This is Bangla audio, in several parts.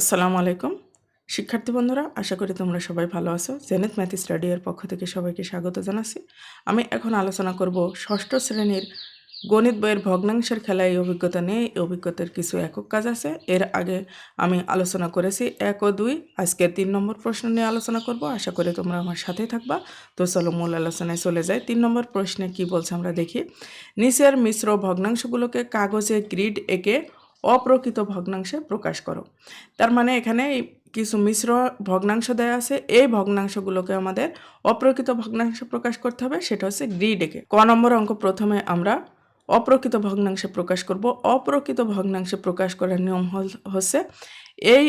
আসসালামু আলাইকুম। শিক্ষার্থী বন্ধুরা, আশা করি তোমরা সবাই ভালো আছো। জেনেত ম্যাথ স্টাডিয়ার পক্ষ থেকে সবাইকে স্বাগত জানাচ্ছি। আমি এখন আলোচনা করব ষষ্ঠ শ্রেণির গণিত বইয়ের ভগ্নাংশের খেলা এই অভিজ্ঞতা নিয়ে। এই অভিজ্ঞতার কিছু একক কাজ আছে। এর আগে আমি আলোচনা করেছি এক ও দুই। আজকে তিন নম্বর প্রশ্ন নিয়ে আলোচনা করব। আশা করি তোমরা আমার সাথে থাকবা। তো চলো মূল আলোচনায় চলে যাই। তিন নম্বর প্রশ্নে কি বলছে আমরা দেখি। নিচের মিশ্র ভগ্নাংশগুলোকে কাগজে গ্রিড এঁকে অপ্রকৃত ভগ্নাংশে প্রকাশ করো। তার মানে এখানে কিছু মিশ্র ভগ্নাংশ দেয়া আছে। এই ভগ্নাংশগুলোকে আমাদের অপ্রকৃত ভগ্নাংশে প্রকাশ করতে হবে। সেটা হচ্ছে গ্রিড ডেকে ক নম্বর অঙ্ক প্রথমে আমরা অপ্রকৃত ভগ্নাংশে প্রকাশ করব। অপ্রকৃত ভগ্নাংশে প্রকাশ করার নিয়ম হচ্ছে এই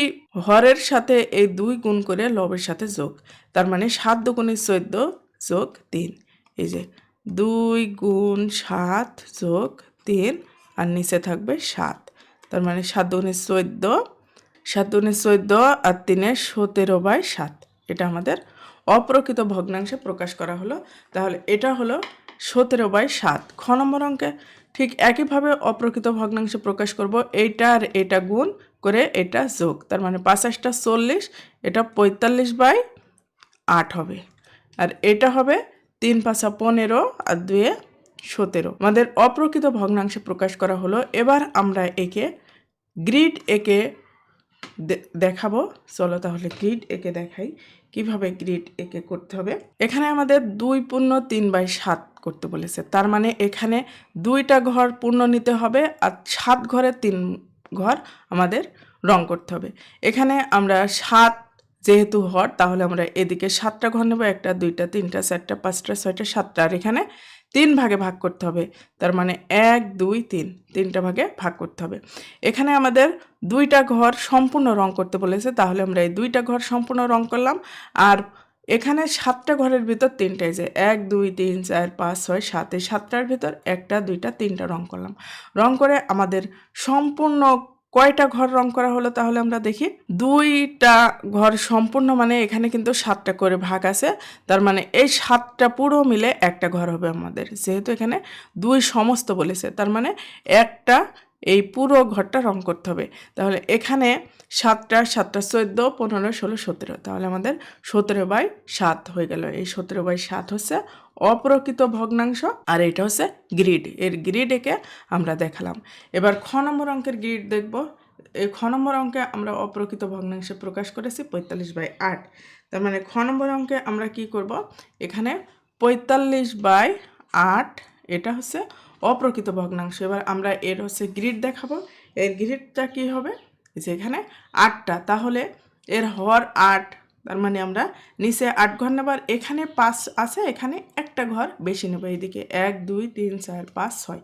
হরের সাথে এই দুই গুণ করে লবের সাথে যোগ। তার মানে সাত দুগুণে চোদ্দ যোগ তিন। এই যে দুই গুণ সাত যোগ তিন, আর নিচে থাকবে সাত। তার মানে সাত দুগুণে চোদ্দ, সাত দুগুণে চোদ্দ আর তিনে সতেরো বাই সাত। এটা আমাদের অপ্রকৃত ভগ্নাংশে প্রকাশ করা হলো। তাহলে এটা হলো সতেরো বাই সাত। খ নম্বর অঙ্কে ঠিক একইভাবে অপ্রকৃত ভগ্নাংশে প্রকাশ করব। এইটা আর এটা গুণ করে এটা যোগ। তার মানে পাঁচাশটা চল্লিশ, এটা পঁয়তাল্লিশ বাই আট হবে। আর এটা হবে তিন পাঁচা পনেরো আর দুয়ে সতেরো। আমাদের অপ্রকৃত ভগ্নাংশে প্রকাশ করা হলো, এবার আমরা একে গ্রিড একে দেখাবো। চলো তাহলে গ্রিড একে দেখাই, কীভাবে গ্রিড একে করতে হবে। এখানে আমাদের দুই পূর্ণ তিন বাই সাত করতে বলেছে। তার মানে এখানে দুইটা ঘর পূর্ণ নিতে হবে আর সাত ঘরে তিন ঘর আমাদের রং করতে হবে। এখানে আমরা সাত যেহেতু হর তাহলে আমরা এদিকে সাতটা ঘর নেব, একটা, দুইটা, তিনটা, চারটা, পাঁচটা, ছয়টা, সাতটা। আর এখানে তিন ভাগে ভাগ করতে হবে। তার মানে এক, দুই, তিন। তিনটা ভাগে ভাগ করতে হবে। এখানে আমাদের দুইটা ঘর সম্পূর্ণ রং করতে বলেছে। তাহলে আমরা এই দুইটা ঘর সম্পূর্ণ রং করলাম। আর এখানে সাতটা ঘরের ভিতর তিনটাই যে এক, দুই, তিন, চার, পাঁচ, ছয়, সাত, এই সাতটার ভিতর একটা, দুইটা, তিনটা রং করলাম। রং করে আমাদের সম্পূর্ণ কয়টা ঘর রং করা হলো তাহলে আমরা দেখি? দুইটা ঘর সম্পূর্ণ মানে এখানে কিন্তু সাতটা করে ভাগ আছে। তার মানে এই সাতটা পুরো মিলে একটা ঘর হবে আমাদের। যেহেতু এখানে দুই সমস্ত বলেছে, তার মানে একটা এই পুরো ঘরটা রং করতে হবে। তাহলে এখানে সাতটা সাতটা চোদ্দ, পনেরো, ষোলো, সতেরো। তাহলে আমাদের সতেরো বাই সাত হয়ে গেল। এই সতেরো বাই সাত হচ্ছে অপ্রকৃত ভগ্নাংশ আর এটা হচ্ছে গ্রিড এর গ্রিড একে আমরা দেখালাম। এবার খ নম্বর অঙ্কের গ্রিড দেখব। এই খ নম্বর অঙ্কে আমরা অপ্রকৃত ভগ্নাংশে প্রকাশ করেছি পঁয়তাল্লিশ বাই আট। তার মানে খ নম্বর অঙ্কে আমরা কি করব? এখানে পঁয়তাল্লিশ বাই আট, এটা হচ্ছে অপ্রকৃত ভগ্নাংশ। এবার আমরা এর হচ্ছে গ্রিড দেখাবো। এর গ্রিডটা কি হবে? যে এখানে আটটা। তাহলে এর হর আট তার মানে আমরা নিচে আট ঘর নেবার, এখানে পাঁচ আছে, এখানে একটা ঘর বেশি নেব এইদিকে। এক, দুই, তিন, চার, পাঁচ, ছয়।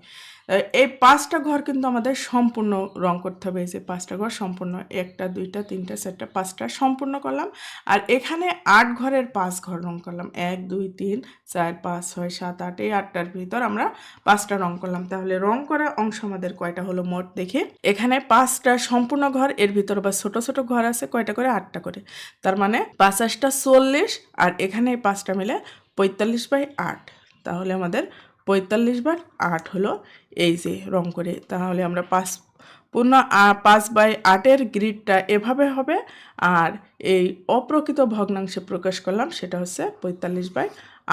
এই পাঁচটা ঘর কিন্তু আমাদের সম্পূর্ণ রং করতে হবে। এই যে পাঁচটা ঘর সম্পূর্ণ, একটা, দুইটা, তিনটা, চারটা, পাঁচটা সম্পূর্ণ করলাম। আর এখানে আট ঘরের পাঁচ ঘর রং করলাম। এক, দুই, তিন, চার, পাঁচ, ছয়, সাত, আট, এই আটটার ভিতর আমরা পাঁচটা রং করলাম। তাহলে রং করা অংশ আমাদের কয়টা হলো মোট দেখে। এখানে পাঁচটা সম্পূর্ণ ঘর, এর ভিতর বা ছোট ছোট ঘর আছে, কয়টা করে? আটটা করে। তার মানে পাঁচাশটা চল্লিশ আর এখানে এই পাঁচটা মিলে পঁয়তাল্লিশ বাই আট। তাহলে আমাদের পঁয়তাল্লিশ বার আট হলো এই যে রং করে। তাহলে আমরা পাঁচ পূর্ণ পাঁচ বাই আটের গ্রিডটা এভাবে হবে। আর এই অপ্রকৃত ভগ্নাংশে প্রকাশ করলাম, সেটা হচ্ছে পঁয়তাল্লিশ বাই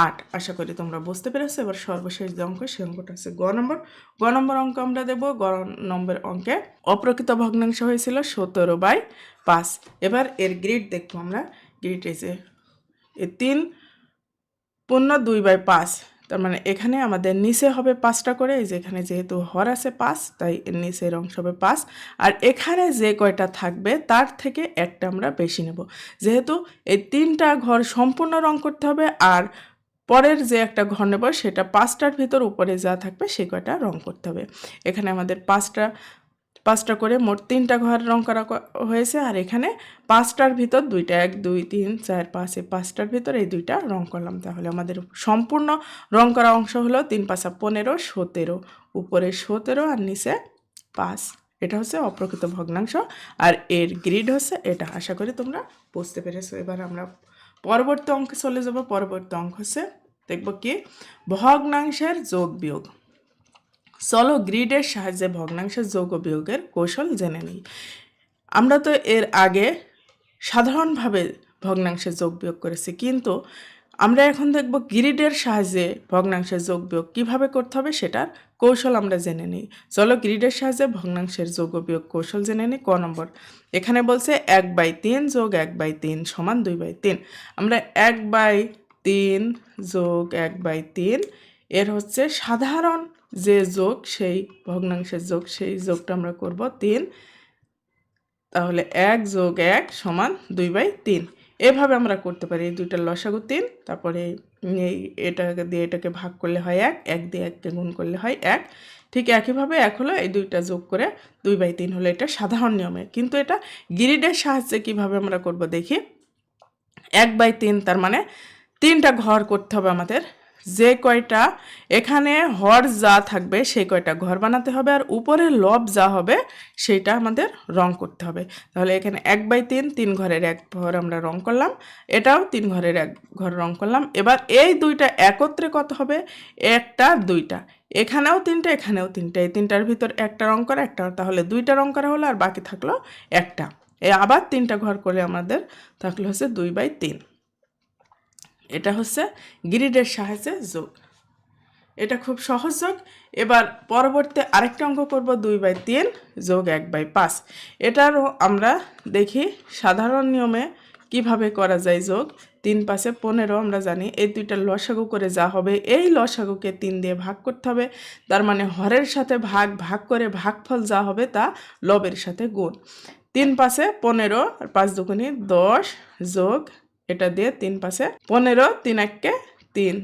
আট। আশা করি তোমরা বুঝতে পেরেছ। এবার সর্বশেষ যে অঙ্ক সে অঙ্কটা হচ্ছে গ নম্বর। গ নম্বর অঙ্ক আমরা দেবো। গ নম্বর অঙ্কে অপ্রকৃত ভগ্নাংশ হয়েছিল সতেরো বাই পাঁচ। এবার এর গ্রিড দেখব আমরা। গ্রিড এই এ তিন, পূর্ণ দুই বাই পাঁচ। তার মানে এখানে আমাদের নিচে হবে পাঁচটা করে, এই যে এখানে যেহেতু হর আছে পাঁচ, তাই নিচের অংশ হবে পাঁচ। আর এখানে যে কয়টা থাকবে, তার থেকে একটা আমরা বেশি নেব। যেহেতু এই তিনটা ঘর সম্পূর্ণ রং করতে হবে, আর পরের যে একটা ঘর নেব, সেটা পাঁচটার ভিতর উপরে যা থাকবে, সে কয়টা রং করতে হবে। এখানে আমাদের পাঁচটা পাঁচটা করে মোট তিনটা ঘর রং করা হয়েছে, আর এখানে পাঁচটার ভিতর দুইটা, এক, দুই, তিন, চার, পাঁচ, এই পাঁচটার ভিতর এই দুইটা রং করলাম। তাহলে আমাদের সম্পূর্ণ রং করা অংশ হলো তিন পাঁচা পনেরো, সতেরো, উপরে সতেরো আর নিচে পাঁচ। এটা হচ্ছে অপ্রকৃত ভগ্নাংশ, আর এর গ্রিড হচ্ছে এটা। আশা করি তোমরা বুঝতে পেরেছ। এবার আমরা পরবর্তী অঙ্কে চলে যাব। পরবর্তী অঙ্ক হচ্ছে, দেখব কি? ভগ্নাংশের যোগ বিয়োগ। চলো গ্রিডের সাহায্যে ভগ্নাংশের যোগ বিয়োগের কৌশল জেনে নিই। আমরা তো এর আগে সাধারণভাবে ভগ্নাংশের যোগ বিয়োগ করেছি, কিন্তু আমরা এখন দেখব গ্রিডের সাহায্যে ভগ্নাংশের যোগ বিয়োগ কীভাবে করতে হবে সেটার কৌশল আমরা জেনে নিই। চলো গ্রিডের সাহায্যে ভগ্নাংশের যোগ বিয়োগ কৌশল জেনে নিই, ক নম্বর। এখানে বলছে এক বাই তিন যোগ এক বাই তিন সমান দুই বাই তিন। আমরা এক বাই তিন যোগ এক বাই তিন, এর হচ্ছে সাধারণ যে যোগ, সেই ভগ্নাংশের যোগ, সেই যোগটা আমরা করব তিন। তাহলে এক যোগ এক সমান দুই বাই তিন। এভাবে আমরা করতে পারি, এই দুইটার লসাগু তিন। তারপরে এই এটাকে দিয়ে এটাকে ভাগ করলে হয় এক এক দিয়ে এককে গুণ করলে হয় এক। ঠিক একইভাবে এক হলো এই দুইটা যোগ করে দুই বাই তিন হলো এটা সাধারণ নিয়মে। কিন্তু এটা গ্রিডের সাহায্যে কীভাবে আমরা করব দেখি? এক বাই তিন তার মানে তিনটা ঘর করতে হবে আমাদের। যে কয়টা, এখানে হর যা থাকবে সেই কয়টা ঘর বানাতে হবে আর উপরে লব যা হবে সেইটা আমাদের রং করতে হবে। তাহলে এখানে এক বাই তিন তিন ঘরের এক ঘর আমরা রং করলাম, এটাও তিন ঘরের এক ঘর রং করলাম। এবার এই দুইটা একত্রে কত হবে? একটা, দুইটা। এখানেও তিনটা এখানেও তিনটা। এই তিনটার ভিতর একটা রং করা, একটা তাহলে দুইটা রং করা হলো আর বাকি থাকল একটা। এই আবার তিনটা ঘর করে আমাদের থাকল হচ্ছে দুই বাই তিন। এটা হচ্ছে গ্রিডের সাহায্যে যোগ। এটা খুব সহজ যোগ। এবার পরবর্তী আরেকটা অঙ্ক করব দুই বাই তিন যোগ এক বাই পাঁচ। এটারও আমরা দেখি সাধারণ নিয়মে কীভাবে করা যায় যোগ। তিন পাশে পনেরো আমরা জানি, এই দুইটা লসাগু করে যা হবে, এই লসাগুকে তিন দিয়ে ভাগ করতে হবে। তার মানে হরের সাথে ভাগ ভাগ করে ভাগফল যা হবে তা লবের সাথে গুণ। তিন পাশে পনেরো আর পাঁচ দুগুনি দশ যোগ এটা দিয়ে তিন পাশে পনেরো, তিন এককে তিন।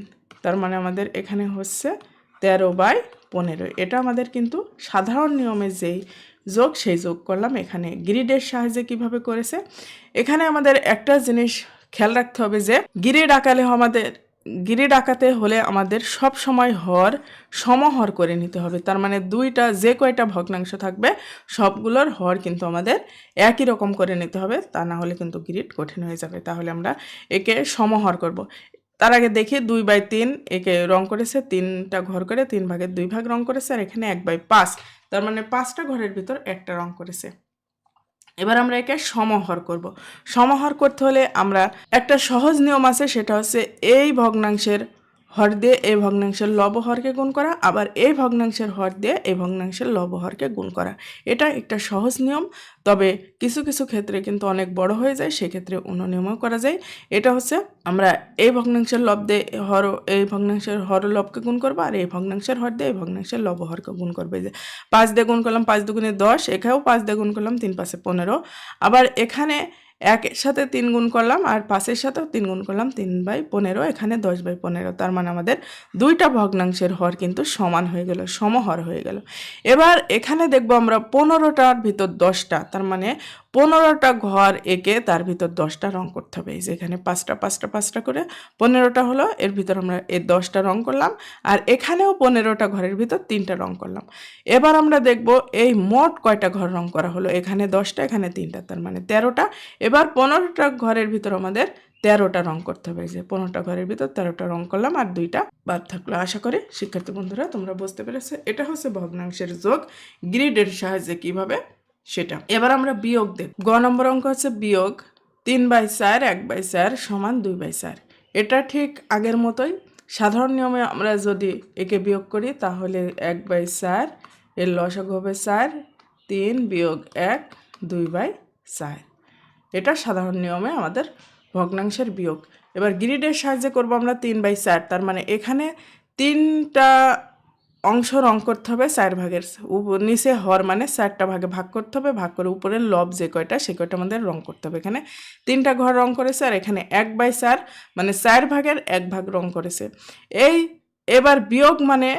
তার মানে আমাদের এখানে হচ্ছে তেরো বাই পনেরো। এটা আমাদের কিন্তু সাধারণ নিয়মে যেই যোগ, সেই যোগ করলাম এখানে। গ্রিডের সাহায্যে কীভাবে করেছে? এখানে আমাদের একটা জিনিস খেয়াল রাখতে হবে যে, গ্রিড আকালে আমাদের গ্রিড আঁকাতে হলে আমাদের সব সময় হর সমহর করে নিতে হবে। তার মানে দুইটা, যে কয়টা ভগ্নাংশ থাকবে, সবগুলোর হর কিন্তু আমাদের একই রকম করে নিতে হবে। তা না হলে কিন্তু গ্রিড কঠিন হয়ে যাবে। তাহলে আমরা একে সমহর করব। তার আগে দেখি দুই বাই তিন, একে রং করেছে, তিনটা ঘর করে তিন ভাগের দুই ভাগ রং করেছে, আর এখানে এক বাই পাঁচ। তার মানে পাঁচটা ঘরের ভিতর একটা রং করেছে। এবার আমরা একে সমাহার করব। সমাহার করতে হলে আমরা একটা সহজ নিয়ম আছে, সেটা হচ্ছে এই ভগ্নাংশের হর দিয়ে এই ভগ্নাংশের লবহরকে গুণ করা, আবার এই ভগ্নাংশের হর দিয়ে এই ভগ্নাংশের লবহরকে গুণ করা। এটা একটা সহজ নিয়ম, তবে কিছু কিছু ক্ষেত্রে কিন্তু অনেক বড় হয়ে যায়, সেক্ষেত্রে অন্য নিয়মও করা যায়। এটা হচ্ছে আমরা এই ভগ্নাংশের লব দিয়ে হর এই ভগ্নাংশের হর লবকে গুণ করব, আর এই ভগ্নাংশের হর দিয়ে এই ভগ্নাংশের লবহরকে গুণ করবে। যে পাঁচ দিয়ে গুণ করলাম, পাঁচ দুগুণে দশ, এখানেও পাঁচ দিয়ে গুণ করলাম, তিন পাশে পনেরো। আবার এখানে একের সাথে তিন গুণ করলাম আর পাঁচের সাথেও তিন গুণ করলাম, তিন বাই পনেরো, এখানে দশ বাই পনেরো। তার মানে আমাদের দুইটা ভগ্নাংশের হর কিন্তু সমান হয়ে গেল, সমহর হয়ে গেল। এবার এখানে দেখব আমরা পনেরোটার ভিতর দশটা, তার মানে পনেরোটা ঘর এঁকে তার ভিতর দশটা রং করতে হবে। এই যে এখানে পাঁচটা পাঁচটা পাঁচটা করে পনেরোটা হলো, এর ভিতর আমরা এই দশটা রং করলাম আর এখানেও পনেরোটা ঘরের ভিতর তিনটা রং করলাম। এবার আমরা দেখব এই মোট কয়টা ঘর রং করা হলো, এখানে দশটা, এখানে তিনটা, তার মানে তেরোটা। এবার পনেরোটা ঘরের ভিতর আমাদের তেরোটা রং করতে হবে। যে পনেরোটা ঘরের ভিতর তেরোটা রং করলাম আর দুইটা বাদ থাকল। আশা করি শিক্ষার্থী বন্ধুরা তোমরা বুঝতে পেরেছ। এটা হচ্ছে ভগ্নাংশের যোগ। গ্রিডের সাহায্যে কীভাবে সেটা। এবার আমরা বিয়োগ দেখ গ নম্বর অঙ্ক হচ্ছে বিয়োগ। তিন বাই চার, এক বাই চার সমান দুই বাই চার। এটা ঠিক আগের মতোই। সাধারণ নিয়মে আমরা যদি একে বিয়োগ করি, তাহলে এক বাই চার এর লসাগু হবে চার। তিন বিয়োগ এক, দুই বাই চার। এটা সাধারণ নিয়মে আমাদের ভগ্নাংশের বিয়োগ। এবার গ্রিডের সাহায্যে করব আমরা তিন বাই চার। তার মানে এখানে তিনটা অংশ রং করতে হবে চার ভাগের। নিচে হর মানে চারটা ভাগে ভাগ করতে হবে, ভাগ করে উপরে লব যে কয়টা, সে কয়টা আমাদের রং করতে হবে এখানে। তিনটা ঘর রং করেছে আর এখানে এক বাই চার মানে চার ভাগের এক ভাগ রং করেছে। এই এবার বিয়োগ মানে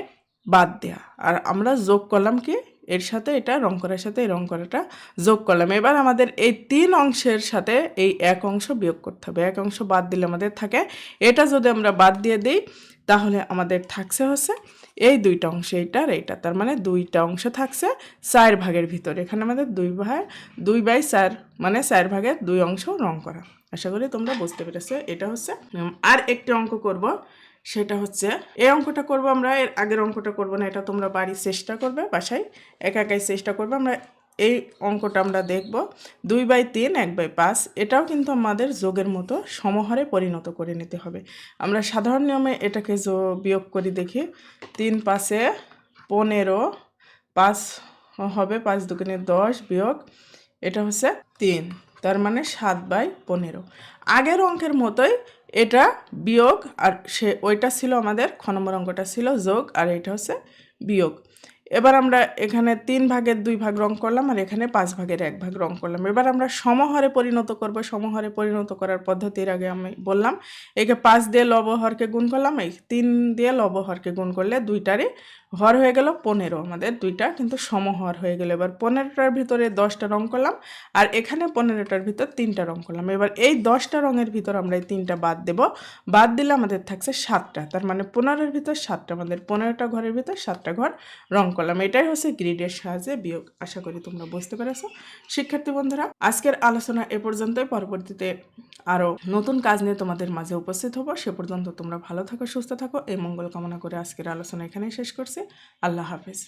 বাদ দেয়া। আর আমরা যোগ করলাম কি? এর সাথে এটা, রং করার সাথে এই রং করাটা যোগ করলাম। এবার আমাদের এই তিন অংশের সাথে এই এক অংশ বিয়োগ করতে হবে। এক অংশ বাদ দিলে আমাদের থাকে। এটা যদি আমরা বাদ দিয়ে দিই, তাহলে আমাদের থাকছে হচ্ছে এই দুইটা অংশ এইটা আর এইটা। তার মানে দুইটা অংশ থাকছে চার ভাগের ভিতরে। এখানে আমাদের দুই ভাগ দুই বাই চার মানে চার ভাগের দুই অংশ রং করা। আশা করি তোমরা বুঝতে পেরেছ। এটা হচ্ছে আর একটি অঙ্ক করব। সেটা হচ্ছে, এই অঙ্কটা করব আমরা, এর আগের অঙ্কটা করব না, এটা তোমরা বাড়ির চেষ্টা করবে বাসায়, একা একাই চেষ্টা করবে, আমরা এই অঙ্কটা আমরা দেখব। দুই বাই তিন, এক বাই পাঁচ, এটাও কিন্তু আমাদের যোগের মতো সমহারে পরিণত করে নিতে হবে। আমরা সাধারণ নিয়মে এটাকে বিয়োগ করি দেখি, তিন পাশে পনেরো, পাঁচ হবে পাঁচ দুগুণে দশ বিয়োগ, এটা হচ্ছে তিন, তার মানে সাত বাই পনেরো। আগের অঙ্কের মতোই এটা বিয়োগ, আর সে, ওইটা ছিল আমাদের, খ নম্বর অঙ্কটা ছিল যোগ, আর এটা হচ্ছে বিয়োগ। এবার আমরা এখানে তিন ভাগের দুই ভাগ রং করলাম, আর এখানে পাঁচ ভাগের এক ভাগ রং করলাম। এবার আমরা সমহরে পরিণত করব, সমহরে পরিণত করার পদ্ধতির আগে আমি বললাম, একে পাঁচ দিয়ে লবহরকে গুণ করলাম, এই তিন দিয়ে লবহরকে গুণ করলে দুইটারই হর হয়ে গেল পনেরো। আমাদের দুইটা কিন্তু সমহর হয়ে গেল। এবার পনেরোটার ভিতরে দশটা রং করলাম আর এখানে পনেরোটার ভিতর তিনটা রং করলাম। এবার এই দশটা রঙের ভিতর আমরা এই তিনটা বাদ দেব। বাদ দিলে আমাদের থাকছে সাতটা। তার মানে পনেরোর ভিতর সাতটা। আমাদের পনেরোটা ঘরের ভিতর সাতটা ঘর রং করলাম। এটাই হচ্ছে গ্রিডের সাহায্যে বিয়োগ। আশা করি তোমরা বুঝতে পেরেছ। শিক্ষার্থী বন্ধুরা, আজকের আলোচনা এ পর্যন্তই। পরবর্তীতে আরও নতুন কাজ নিয়ে তোমাদের মাঝে উপস্থিত হব। সে পর্যন্ত তোমরা ভালো থাকো, সুস্থ থাকো। এই মঙ্গল কামনা করে আজকের আলোচনা এখানেই শেষ করছি। আল্লাহ হাফিজ